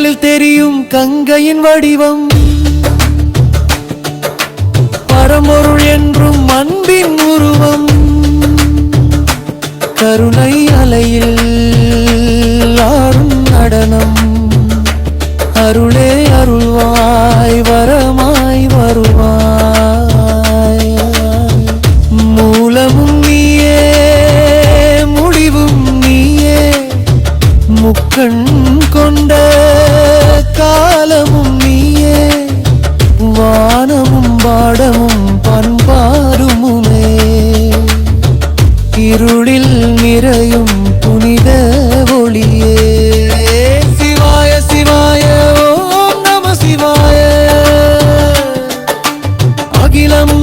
கடலில் தெரியும் கங்கையின் வடிவம். பரம்பொருள் என்றும் அன்பின் உருவம். கருணை அலையில் ஆறும் நடனம். அருளே அருள்வாய் வரமாய் வருவாய். மூலமும் நீயே முடிவும் நீயே. முக்கண் கொண்ட இருளில் நிறையும் புனித ஒளியே. சிவாய சிவாய ஓம் நம சிவாய. அகிலம்